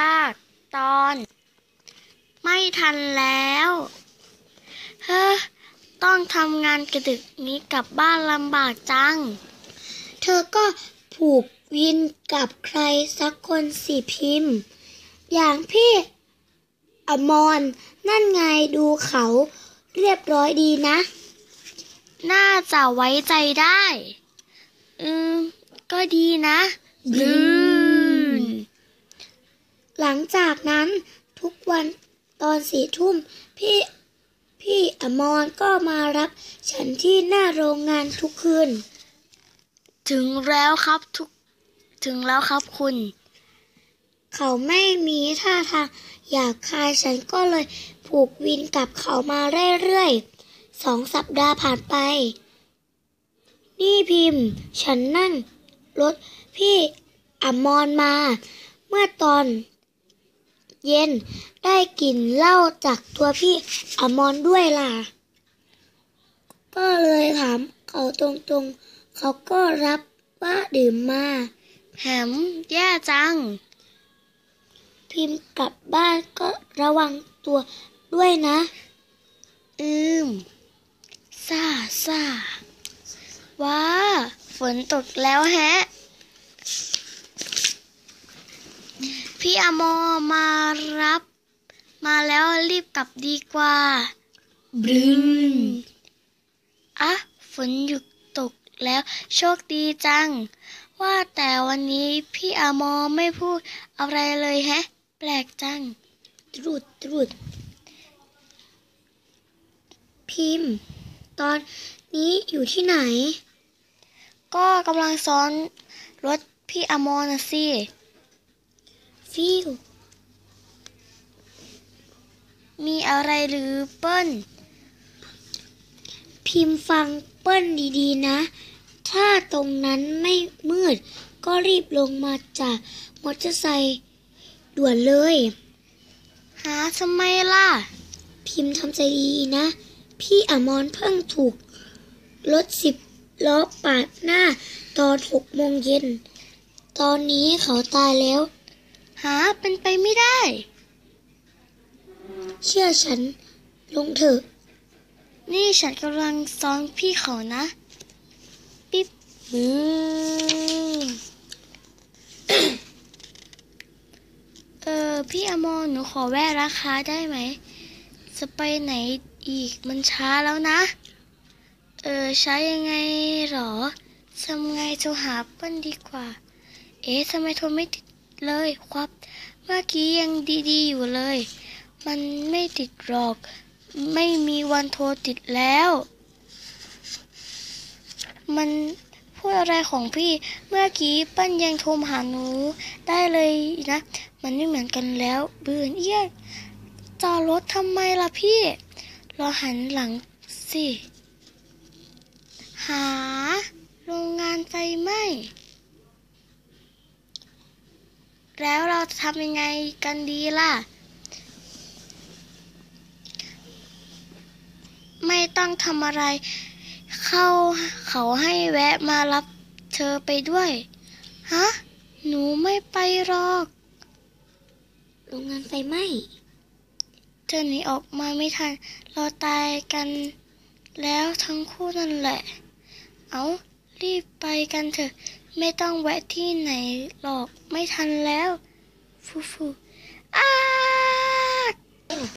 ภาคตอน ไม่ทันแล้ว เฮ้อ ต้องทำงานกระดึกนี้กลับบ้านลำบากจัง เธอก็ผูกวินกับใครสักคนสิพิมพ์ อย่างพี่อมรนั่นไงดูเขาเรียบร้อยดีนะ น่าจะไว้ใจได้ อืม ก็ดีนะอืมน หลังจากนั้นทุกวันตอนสี่ทุ่มพี่พี่อมรก็มารับฉันที่หน้าโรงงานทุกคืน ถึงแล้วครับทุก ถึงแล้วครับคุณ เขาไม่มีท่าทางอยากคายฉันก็เลยผูกวินกับเขามาเรื่อยๆสองสัปดาห์ผ่านไป นี่พิมพ์ ฉันนั่งรถพี่อมรมา เมื่อตอน เย็นได้กลิ่นเหล้าจากตัวพี่อมรด้วยล่ะ ก็เลยถามเขาตรงๆ เขาก็รับว่าดื่มมาแหมแย่จัง พิมพ์กลับบ้านก็ระวังตัวด้วยนะ อืมซาซาว้า ฝนตกแล้วแฮะ พี่ อโมมารับ มาแล้วรีบกลับดีกว่า บรึมอะฝนหยุดตกแล้วโชคดีจัง ว่าแต่วันนี้พี่อโมไม่พูดอะไรเลยแฮะ แปลกจัง ตรุดตรุดพิมพ์ ตอนนี้อยู่ที่ไหน ก็กำลังซ้อนรถพี่อโมนะสิ ฟิวมีอะไรหรือเปิ้ล พิมพ์ฟังเปิ้ลดีๆนะ ถ้าตรงนั้นไม่มืด ก็รีบลงมาจากมอเตอร์ไซค์ด่วนเลย หาทำไมล่ะ พิมพ์ทำใจดีๆนะ พี่อมรเพิ่งถูกรถสิบล้อปาดหน้าตอนหกโมงเย็น ตอนนี้เขาตายแล้ว หาเป็นไปไม่ได้ เชื่อฉันลงเถอะ นี่ฉันกำลังซ้อนพี่เขานะ ปิ๊บมือเออพี่อมรหนูขอแวะราคาได้ไหม จะไปไหนอีกมันช้าแล้วนะ เออช้ายังไงหรอทำไงโทรหาเปิ้ลดีกว่า เอ๊ะทำไมโทรไม่ติด เลยครับ เมื่อกี้ยังดี ๆ อยู่เลย มันไม่ติดหรอก ไม่มีวันโทรติดแล้ว มันพูดอะไรของพี่ เมื่อกี้ปั้นยังโทรหาหนูได้เลยนะ มันไม่เหมือนกันแล้วเบื่อเอี้ยจอดรถทำไมล่ะพี่ รอหันหลังสิ หา โรงงานไฟไหม้ แล้วเราจะทำยังไงกันดีล่ะ ไม่ต้องทำอะไร เข้าเขาให้แวะมารับเธอไปด้วย ฮะ หนูไม่ไปหรอกโรงงานไฟไหม้เธอหนีออกมาไม่ทัน เราตายกันแล้วทั้งคู่นั่นแหละ เอารีบไปกันเถอะ ไม่ต้องแวะที่ไหนหรอกไม่ทันแล้ว ฟูฟูอ้า